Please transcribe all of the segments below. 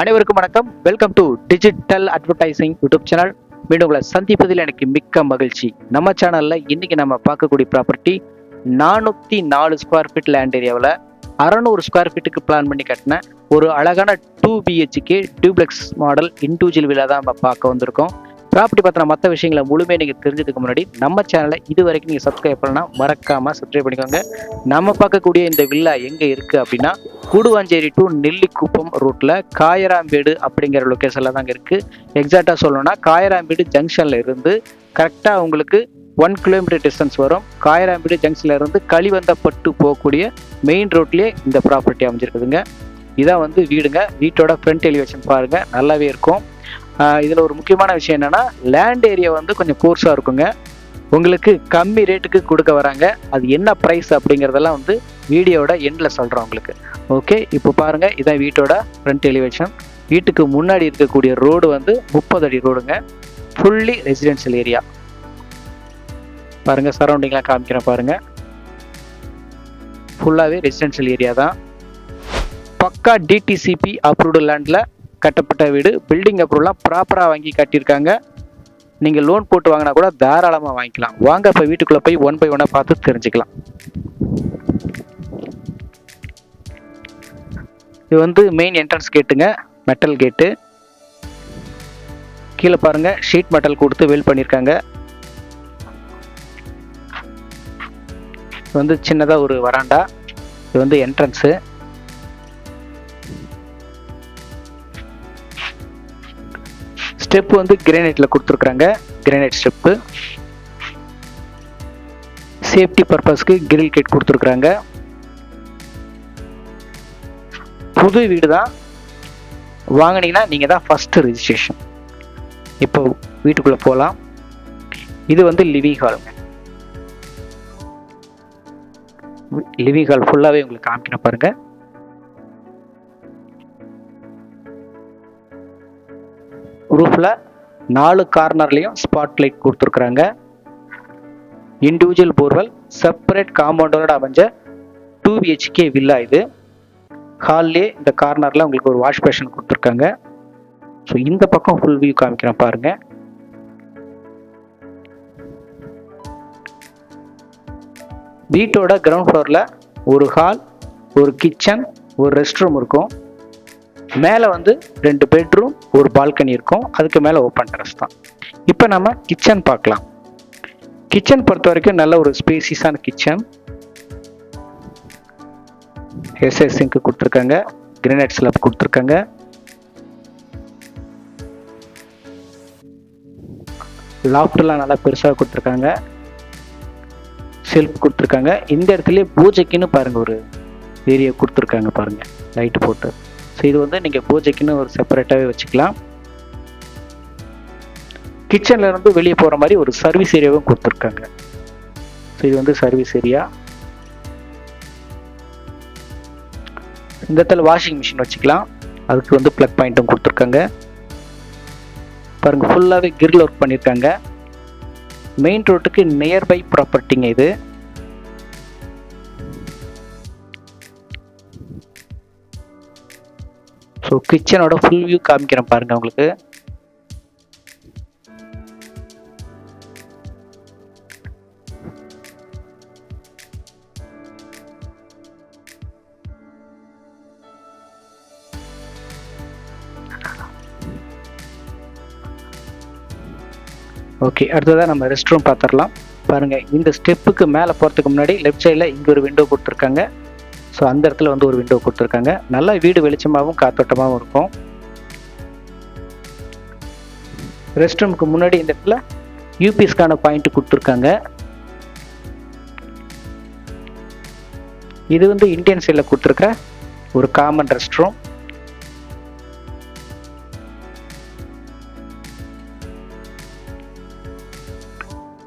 அனைவருக்கும் வணக்கம். Welcome to digital advertising YouTube channel மீண்டும் உங்களை சந்திப்பதில் எனக்கு மிக்க மகிழ்ச்சி. நம்ம சேனல்ல இன்னைக்கு நம்ம பார்க்கக்கூடிய ப்ராப்பர்ட்டி நானூற்றி நாலு ஸ்கொயர் ஃபீட் லேண்ட் ஏரியாவில் அறநூறு ஸ்கொயர் ஃபீட்டுக்கு பிளான் பண்ணி கட்டின ஒரு அழகான two BHK duplex model individual villa தான் நம்ம பார்க்க வந்திருக்கோம். ப்ராப்பர்ட்டி பற்றின மற்ற விஷயங்களை முழுமையாக நீங்கள் தெரிஞ்சதுக்கு முன்னாடி நம்ம சேனலை இது வரைக்கும் நீங்கள் சப்ஸ்கிரைப் பண்ணலாம் மறக்காமல் சப்ஸ்கிரைப் பண்ணிக்கோங்க. நம்ம பார்க்கக்கூடிய இந்த வில்லா எங்கே இருக்குது அப்படின்னா கூடுவாஞ்சேரி டு நெல்லிக்குப்பம் ரூட்டில் காயராம்பேடு அப்படிங்கிற லொக்கேஷனில் தாங்க இருக்குது எக்ஸாக்டாக சொல்லணும்னா காயராம்பேடு ஜங்ஷனில் இருந்து கரெக்டாக உங்களுக்கு ஒன் கிலோமீட்டர் டிஸ்டன்ஸ் வரும். காயராம்பேடு ஜங்ஷனில் இருந்து களிவந்தப்பட்டு போகக்கூடிய மெயின் ரோட்லேயே இந்த ப்ராப்பர்ட்டி அமைஞ்சிருக்குதுங்க. இதான் வந்து வீடுங்க. வீட்டோட ஃப்ரண்ட் எலிவேஷன் பாருங்கள் நல்லாவே இருக்கும். இதில் ஒரு முக்கியமான விஷயம் என்னென்னா லேண்ட் ஏரியா வந்து கொஞ்சம் கோர்ஸாக இருக்குங்க. உங்களுக்கு கம்மி ரேட்டுக்கு கொடுக்க வராங்க. அது என்ன ப்ரைஸ் அப்படிங்கிறதெல்லாம் வந்து வீடியோவோட எண்டில் சொல்கிறோம் உங்களுக்கு. ஓகே இப்போ பாருங்கள் இதான் வீட்டோட ஃப்ரண்ட் எலிவேஷன் வீட்டுக்கு முன்னாடி இருக்கக்கூடிய ரோடு வந்து முப்பது அடி ரோடுங்க ஃபுல்லி ரெசிடென்ஷியல் ஏரியா பாருங்கள் சரௌண்டிங்லாம் காமிக்கிறேன் பாருங்கள் ஃபுல்லாகவே ரெசிடென்ஷியல் ஏரியா தான். பக்கா டிடிசிபி அப்ரூவ்டு லேண்டில் கட்டப்பட்ட வீடு. பில்டிங் அப்ரூவ்லாம் ப்ராப்பராக வாங்கி கட்டியிருக்காங்க. நீங்கள் லோன் போட்டு வாங்கினா கூட தாராளமாக வாங்கிக்கலாம். வாங்க இப்போ வீட்டுக்குள்ளே போய் ஒன் பை ஒன்னாக பார்த்து தெரிஞ்சுக்கலாம். இது வந்து மெயின் என்ட்ரன்ஸ் கேட்டுங்க மெட்டல் கேட்டு கீழே பாருங்கள் ஷீட் மெட்டல் கொடுத்து வெல் பண்ணியிருக்காங்க. இது வந்து சின்னதாக ஒரு வராண்டா. இது வந்து என்ட்ரன்ஸு ஸ்டெப் வந்து கிரானைட்டில் கொடுத்துருக்குறாங்க. Granite step. சேஃப்டி பர்பஸ்க்கு கிரில் கேட் கொடுத்துருக்குறாங்க. புது வீடு தான். வாங்கினீங்கன்னா நீங்கள் தான் ஃபஸ்ட்டு ரிஜிஸ்ட்ரேஷன் இப்போ வீட்டுக்குள்ளே போகலாம் இது வந்து லிவிங் ஹாலுங்க லிவிங் ஹால் ஃபுல்லாகவே உங்களுக்கு காமிக்கணும் பாருங்கள் ரூஃபில் நாலு கார்னர்லேயும் ஸ்பாட் லைட் கொடுத்துருக்குறாங்க இண்டிவிஜுவல் போர்வெல் செப்பரேட் காம்பவுண்டோட அமைஞ்ச டூ பிஹெச்கே வில்லா இது. ஹால்லே இந்த கார்னரில் உங்களுக்கு ஒரு வாஷ் பேஷன் கொடுத்துருக்காங்க. ஸோ இந்த பக்கம் ஃபுல் வியூ காமிக்கிறேன் பாருங்க. வீட்டோட கிரவுண்ட் ஃப்ளோரில் ஒரு ஹால் ஒரு கிச்சன் ஒரு ரெஸ்ட் ரூம் இருக்கும். மேலே வந்து ரெண்டு பெட்ரூம் ஒரு பால்கனி இருக்கும். அதுக்கு மேலே ஓப்பன் டெரஸ் தான். இப்போ நம்ம கிச்சன் பார்க்கலாம். கிச்சன் பொறுத்த வரைக்கும் நல்ல ஒரு ஸ்பேசியஸான கிச்சன் எஸ்எஸ் சிங்க் கொடுத்துருக்காங்க. கிரனைட் ஸ்லாப் கொடுத்துருக்காங்க. லாஃப்ட்லாம் நல்லா பெருசாக கொடுத்துருக்காங்க. செல்ஃப் கொடுத்துருக்காங்க. இந்த இடத்துலயே பூஜைக்குன்னு பாருங்கள் ஒரு ஏரியா கொடுத்துருக்காங்க பாருங்கள் லைட் போட்டு. ஸோ இது வந்து நீங்கள் பூஜைக்குன்னு ஒரு செப்பரேட்டாகவே வச்சுக்கலாம். கிச்சனில் இருந்து வெளியே போகிற மாதிரி ஒரு சர்வீஸ் ஏரியாவும் கொடுத்துருக்காங்க. ஸோ இது வந்து சர்வீஸ் ஏரியா இந்த இடத்துல வாஷிங் மிஷின் வச்சுக்கலாம். அதுக்கு வந்து ப்ளக் பாயிண்ட்டும் கொடுத்துருக்காங்க. பாருங்கள் ஃபுல்லாகவே கிரில் ஒர்க் பண்ணியிருக்காங்க மெயின் ரோட்டுக்கு நியர்பை ப்ராப்பர்ட்டிங்க இது. ஸோ கிச்சனோட ஃபுல் வியூ காமிக்கிறேன் பாருங்க உங்களுக்கு. ஓகே அடுத்ததாக நம்ம ரெஸ்ட் ரூம் பார்த்துடலாம். பாருங்க இந்த ஸ்டெப்புக்கு மேலே போகிறதுக்கு முன்னாடி லெஃப்ட் சைடில் இங்கே ஒரு விண்டோ கொடுத்துருக்காங்க ஸோ அந்த இடத்துல வந்து ஒரு விண்டோ கொடுத்துருக்காங்க. நல்லா வீடு வெளிச்சமாகவும் காத்தோட்டமாகவும் இருக்கும். ரெஸ்ட் ரூமுக்கு முன்னாடி இந்த இடத்துல யூபிஎஸ்க்கான பாயிண்ட் கொடுத்துருக்காங்க. இது வந்து இந்தியன் சைடில் கொடுத்துருக்க ஒரு காமன் ரெஸ்ட் ரூம்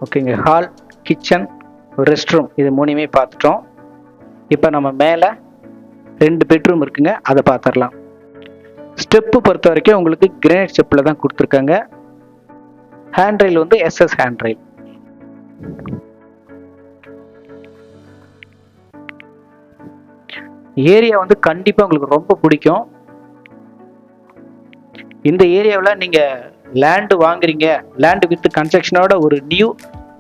ஓகேங்க ஹால் கிச்சன் ரெஸ்ட் ரூம் இது மூணுமே பார்த்துட்டோம். இப்போ நம்ம மேலே ரெண்டு பெட்ரூம் இருக்குங்க அதை பார்த்துடலாம். ஸ்டெப்பு பொறுத்த வரைக்கும் உங்களுக்கு கிரேனைட் ஸ்டெப்பில் தான் கொடுத்துருக்காங்க. ஹேண்ட் ரயில் வந்து எஸ்எஸ் ஹேண்ட் ரயில் ஏரியா வந்து கண்டிப்பாக உங்களுக்கு ரொம்ப பிடிக்கும். இந்த ஏரியாவில் நீங்கள் லேண்டு வாங்குறீங்க லேண்டு வித் கன்ஸ்ட்ரக்ஷனோட ஒரு நியூ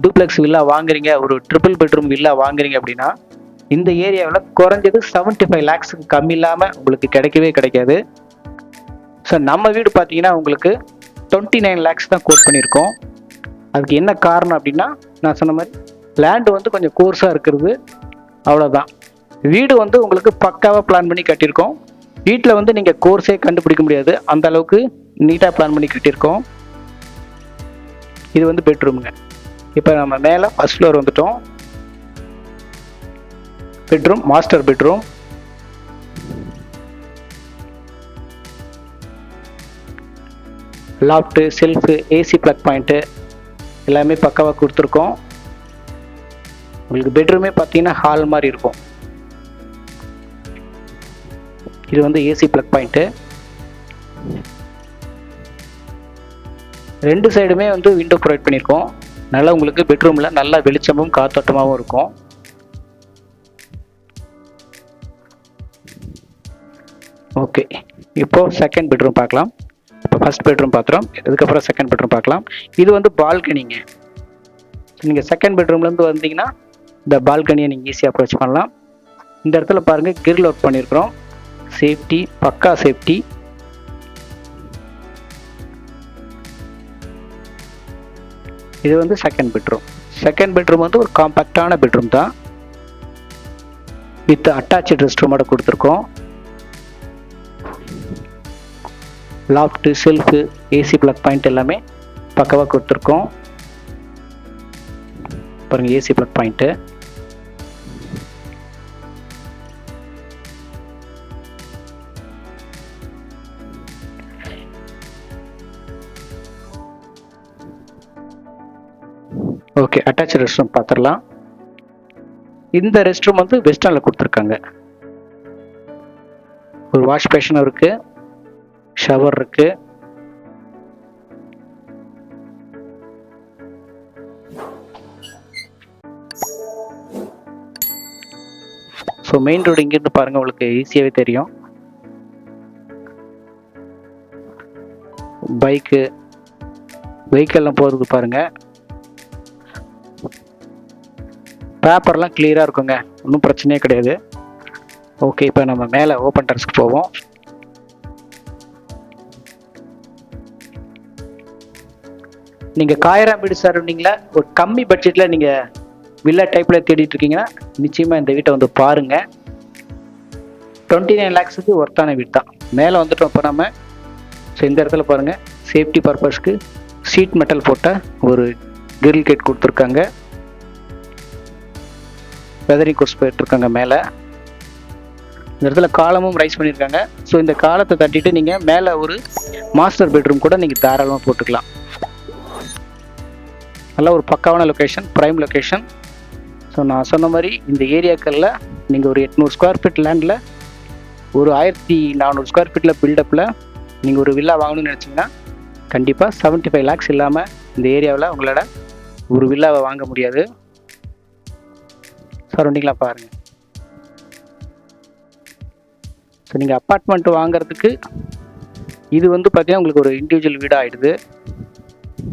டூப்ளெக்ஸ் வில்லா வாங்குறீங்க ஒரு ட்ரிபிள் பெட்ரூம் வில்லா வாங்குறீங்க அப்படின்னா இந்த ஏரியாவில் குறைஞ்சது 75 ஃபைவ் லேக்ஸுக்கு கம்மி இல்லாமல் உங்களுக்கு கிடைக்கவே கிடைக்காது. ஸோ நம்ம வீடு பார்த்தீங்கன்னா உங்களுக்கு டுவெண்ட்டி நைன் லேக்ஸ் தான் கோட் பண்ணியிருக்கோம். அதுக்கு என்ன காரணம் அப்படின்னா நான் சொன்ன மாதிரி லேண்டு வந்து கொஞ்சம் கோர்ஸாக இருக்கிறது. அவ்வளோதான் வீடு வந்து உங்களுக்கு பக்காவாக பிளான் பண்ணி கட்டியிருக்கோம். வீட்டில் வந்து நீங்கள் கோர்ஸே கண்டுபிடிக்க முடியாது. அந்த அளவுக்கு நீட்டாக பிளான் பண்ணி கட்டியிருக்கோம். இது வந்து பெட்ரூமுங்க இப்போ நம்ம மேலே ஃபஸ்ட் ஃப்ளோர் வந்துட்டோம். Bedroom master bedroom. Loft shelf AC plug point எல்லாமே பக்காவாக கொடுத்துருக்கோம். உங்களுக்கு பெட்ரூமே பார்த்தீங்கன்னா ஹால் மாதிரி இருக்கும். இது வந்து ஏசி ப்ளக் பாயிண்ட்டு. ரெண்டு சைடுமே வந்து விண்டோ ப்ரொவைட் பண்ணியிருக்கோம். நல்லா உங்களுக்கு பெட்ரூமில் நல்லா வெளிச்சமும் காத்தோட்டமாகவும் இருக்கும். ஓகே இப்போது செகண்ட் பெட்ரூம் பார்க்கலாம். இப்போ ஃபர்ஸ்ட் பெட்ரூம் பார்த்துறோம் இதுக்கப்புறம் செகண்ட் பெட்ரூம் பார்க்கலாம். இது வந்து பால்கனிங்க நீங்கள் செகண்ட் பெட்ரூம்லேருந்து வந்தீங்கன்னா இந்த பால்கனியை நீங்கள் ஈஸியாக அப்ரோச் பண்ணலாம். இந்த இடத்துல பாருங்கள் கிரில் ஒர்க் பண்ணியிருக்கிறோம் சேஃப்டி பக்கா சேஃப்டி இது வந்து செகண்ட் பெட்ரூம் செகண்ட் பெட்ரூம் வந்து ஒரு காம்பேக்டான பெட்ரூம் தான். வித் அட்டாச்சு ரெஸ்ட் ரூமோட கொடுத்துருக்கோம். Loft shelf AC plug point எல்லாமே பக்கவாக கொடுத்துருக்கோம். பாருங்கள் AC plug point okay attach rest room பார்த்துடலாம். இந்த ரெஸ்ட் ரூம் வந்து வெஸ்டர்னில் கொடுத்துருக்காங்க. ஒரு வாஷ் பேஷனும் இருக்குது ஷவர் இருக்கு. ஸோ மெயின் ரோடு இங்கிருந்து பாருங்க உங்களுக்கு ஈஸியாகவே தெரியும். பைக்கு வெஹிக்கல்லாம் போகிறது பாருங்க. பேப்பர்லாம் கிளியராக இருக்குங்க. ஒன்றும் பிரச்சனையே கிடையாது. ஓகே இப்போ நம்ம மேலே ஓப்பன் டெரஸ்க்கு போவோம். நீங்கள் காயராம்பீடு சரௌண்டிங்கில் ஒரு கம்மி பட்ஜெட்டில் நீங்கள் வில்லா டைப்பில் தேடிட்டு இருக்கீங்கன்னா நிச்சயமாக இந்த வீட்டை வந்து பாருங்கள் டுவெண்ட்டி நைன் லேக்ஸுக்கு ஒர்த்தான வீடு தான். மேலே வந்துட்டோம் இப்போ நம்ம ஸோ இந்த இடத்துல பாருங்கள் சேஃப்டி பர்பஸ்க்கு சீட் மெட்டல் போட்ட ஒரு கிரில் கேட் கொடுத்துருக்காங்க. வெதரிங் கோர்ஸ் போயிட்டுருக்காங்க மேலே. இந்த இடத்துல காலமும் ரைஸ் பண்ணியிருக்காங்க. ஸோ இந்த காலத்தை தட்டிட்டு நீங்கள் மேலே ஒரு மாஸ்டர் பெட்ரூம் கூட நீங்கள் தாராளமாக போட்டுக்கலாம். நல்ல ஒரு பக்காவான லொக்கேஷன் ப்ரைம் லொக்கேஷன் ஸோ நான் சொன்ன மாதிரி இந்த ஏரியாக்களில் நீங்கள் ஒரு எட்நூறு ஸ்கொயர் ஃபீட் லேண்டில் ஒரு ஆயிரத்தி நானூறு ஸ்கொயர் ஃபீட்டில் பில்டப்பில் நீங்கள் ஒரு வில்லா வாங்கணும்னு நினச்சிங்கன்னா கண்டிப்பாக செவன்ட்டி ஃபைவ் லேக்ஸ் இல்லாமல் இந்த ஏரியாவில் உங்களோட ஒரு வில்லாவை வாங்க முடியாது. சரௌண்டிங்லாம் பாருங்கள் ஸோ நீங்கள் அப்பார்ட்மெண்ட் வாங்குறதுக்கு இது வந்து பார்த்தீங்கன்னா உங்களுக்கு ஒரு இண்டிவிஜுவல் வீடாக ஆகிடுது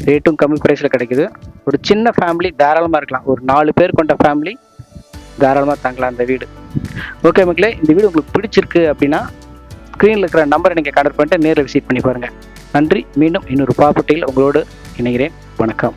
ரேட்டும் கம்மி ப்ரைஸில் கிடைக்குது. ஒரு சின்ன ஃபேமிலி தாராளமாக இருக்கலாம். ஒரு நாலு பேர் கொண்ட ஃபேமிலி தாராளமாக தங்கலாம் அந்த வீடு. ஓகே மக்களே இந்த வீடு உங்களுக்கு பிடிச்சிருக்கு அப்படின்னா ஸ்க்ரீனில் இருக்கிற நம்பரை நீங்கள் கனெக்ட் பண்ணிட்டு நேரில் விசிட் பண்ணி பாருங்கள் நன்றி மீண்டும் இன்னொரு ப்ராப்பர்ட்டியில் உங்களோடு இணைகிறேன். வணக்கம்.